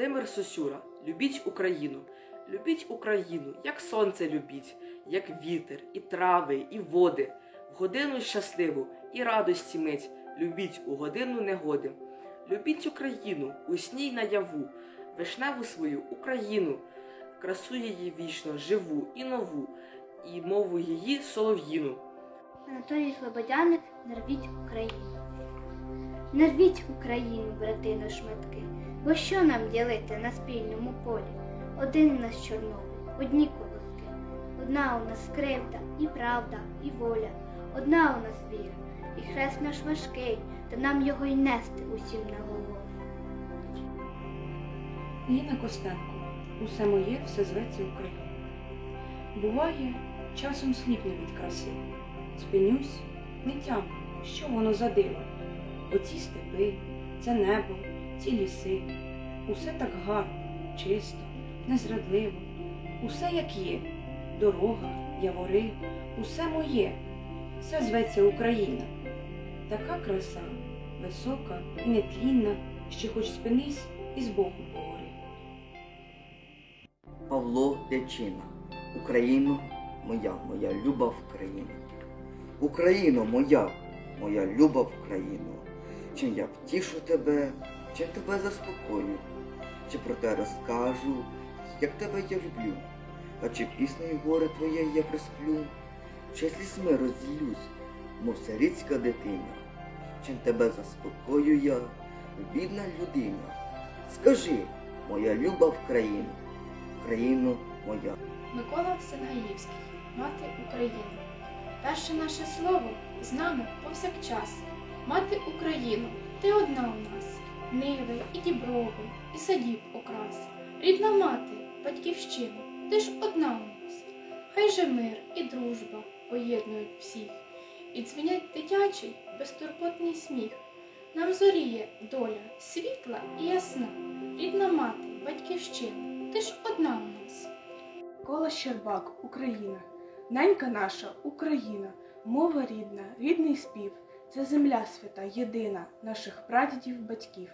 Володимир Сосюра, любіть Україну, любіть Україну, як сонце любіть, як вітер, і трави, і води, в годину щасливу і радості мить, любіть у годину негоди. Любіть Україну, у сні й наяву, вишневу свою Україну, красу її вічно, живу і нову, і мову її солов'їну. Анатолій Слободяник не рвіть Україну. Не рвіть Україну, брати на шматки, бо що нам ділити на спільному полі? Один у нас чорнобиль, одні колоски. Одна у нас кривда, і правда, і воля, одна у нас віра, і хрест наш важкий, та нам його й нести усім на голову. Ніна Костенко. Усе моє, все зветься Україна. Буває, часом сліпну від краси. Спинюсь, не тямлю, що воно за диво. Оці степи, це небо, ці ліси. Усе так гарно, чисто, незрадливо. Усе як є. Дорога, явори, усе моє. Все зветься Україна. Така краса, висока і нетлінна, що хоч спинись і з Богом поговори. Павло Дячина. Україно моя, моя люба Україна. Україно моя, моя люба Україно. Чим я втішу тебе, чим тебе заспокою, чи про те розкажу, як тебе я люблю, а чи піснею горе твоє я присплю, чи слізьми розділюсь, мов сирітська дитина, чим тебе заспокою я, бідна людина. Скажи, моя люба Україна, Україно моя. Микола Сенгаївський, мати України. Перше наше слово з нами повсякчас. Мати Україну, ти одна у нас, ниви і діброви, і садів окрас. Рідна мати, батьківщина, ти ж одна у нас. Хай же мир і дружба поєднують всіх, і дзвенять дитячий, безтурботний сміх. Нам зоріє доля світла і ясна. Рідна мати, батьківщина, ти ж одна у нас. Кола Щербак, Україна, ненька наша Україна, мова рідна, рідний спів, це земля свята, єдина наших прадідів, батьків.